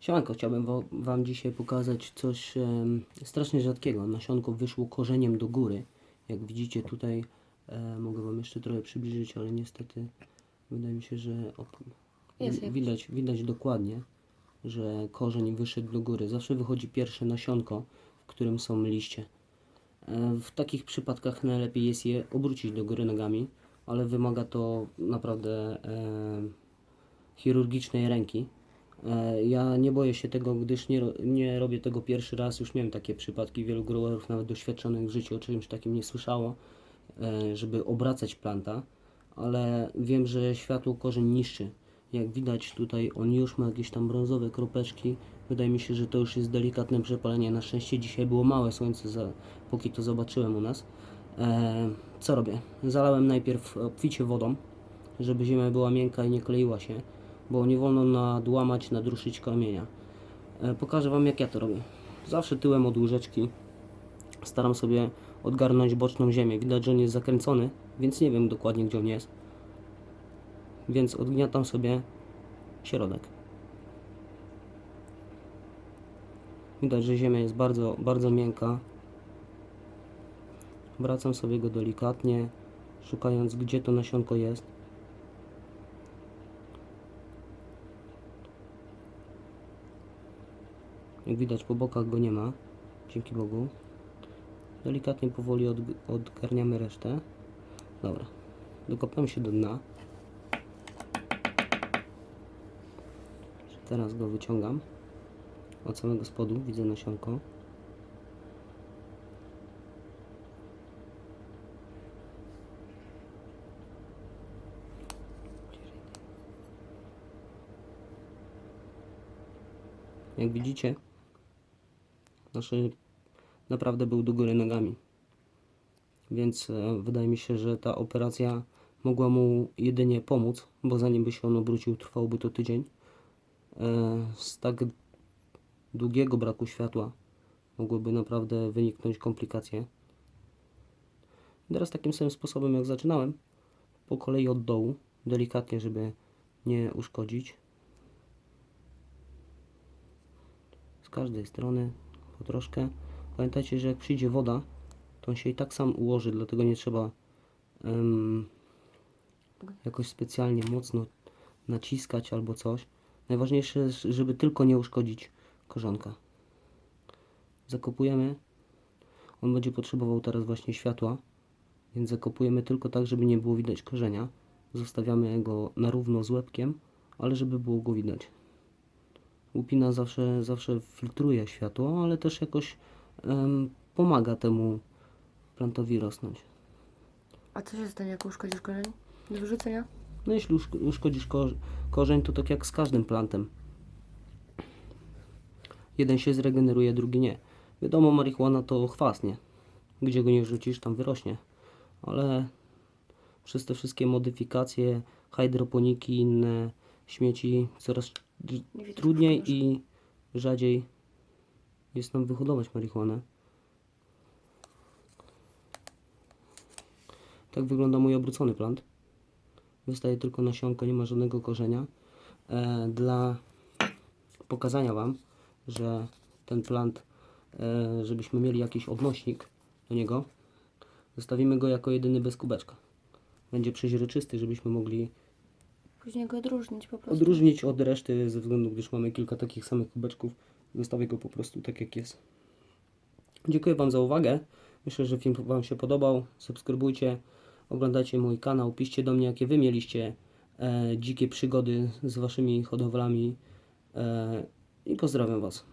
Siemanko, chciałbym Wam dzisiaj pokazać coś strasznie rzadkiego. Nasionko wyszło korzeniem do góry. Jak widzicie tutaj, e, mogę Wam jeszcze trochę przybliżyć, ale niestety wydaje mi się, że op- Jest wi- jakiś. widać, widać dokładnie, że korzeń wyszedł do góry. Zawsze wychodzi pierwsze nasionko, w którym są liście. E, W takich przypadkach najlepiej jest je obrócić do góry nogami, ale wymaga to naprawdę e, chirurgicznej ręki. E, Ja nie boję się tego, gdyż nie, nie robię tego pierwszy raz. Już miałem takie przypadki, wielu growerów nawet doświadczonych w życiu o czymś takim nie słyszało, e, żeby obracać planta, ale wiem, że światło korzeń niszczy. Jak widać tutaj on już ma jakieś tam brązowe kropeczki. Wydaje mi się, że to już jest delikatne przepalenie. Na szczęście dzisiaj było małe słońce, za, póki to zobaczyłem u nas. E, co robię? Zalałem najpierw obficie wodą, żeby ziemia była miękka i nie kleiła się, bo nie wolno nadłamać, nadruszyć kamienia. E, pokażę Wam jak ja to robię. Zawsze tyłem od łyżeczki staram sobie odgarnąć boczną ziemię. Widać, że on jest zakręcony, więc nie wiem dokładnie gdzie on jest. Więc odgniatam sobie środek. Widać, że ziemia jest bardzo, bardzo miękka. Wracam sobie go delikatnie, szukając gdzie to nasionko jest. Jak widać po bokach go nie ma, dzięki Bogu. Delikatnie, powoli od, odgarniamy resztę. Dobra, dokopamy się do dna. Teraz go wyciągam. Od samego spodu widzę nasionko. Jak widzicie, nasz naprawdę był do góry nogami. Więc e, wydaje mi się, że ta operacja mogła mu jedynie pomóc, bo zanim by się on obrócił, trwałoby to tydzień. E, z tak długiego braku światła mogłyby naprawdę wyniknąć komplikacje. Teraz takim samym sposobem jak zaczynałem, po kolei od dołu, delikatnie, żeby nie uszkodzić. Z każdej strony troszkę. Pamiętajcie, że jak przyjdzie woda, to on się i tak sam ułoży, dlatego nie trzeba em, jakoś specjalnie mocno naciskać albo coś. Najważniejsze jest, żeby tylko nie uszkodzić korzonka. Zakopujemy. On będzie potrzebował teraz właśnie światła, więc zakopujemy tylko tak, żeby nie było widać korzenia. Zostawiamy go na równo z łebkiem, ale żeby było go widać. Łupina zawsze, zawsze filtruje światło, ale też jakoś em, pomaga temu plantowi rosnąć. A co się stanie, jak uszkodzisz korzeń? Do wyrzucenia? No jeśli uszk- uszkodzisz ko korzeń, to tak jak z każdym plantem. Jeden się zregeneruje, drugi nie. Wiadomo, marihuana to chwast, nie? Gdzie go nie rzucisz, tam wyrośnie. Ale przez te wszystkie modyfikacje, hydroponiki, inne śmieci, coraz trudniej i rzadziej jest nam wyhodować marihuanę. Tak wygląda mój obrócony plant. Wystaje tylko nasionko, nie ma żadnego korzenia. E, dla pokazania Wam, że ten plant, e, żebyśmy mieli jakiś odnośnik do niego, zostawimy go jako jedyny bez kubeczka. Będzie przeźroczysty, żebyśmy mogli Później go odróżnić po prostu. odróżnić od reszty, ze względu, gdyż mamy kilka takich samych kubeczków. Zostawię go po prostu tak jak jest. Dziękuję Wam za uwagę. Myślę, że film Wam się podobał. Subskrybujcie, oglądajcie mój kanał, piszcie do mnie, jakie Wy mieliście e, dzikie przygody z Waszymi hodowlami. E, I pozdrawiam Was.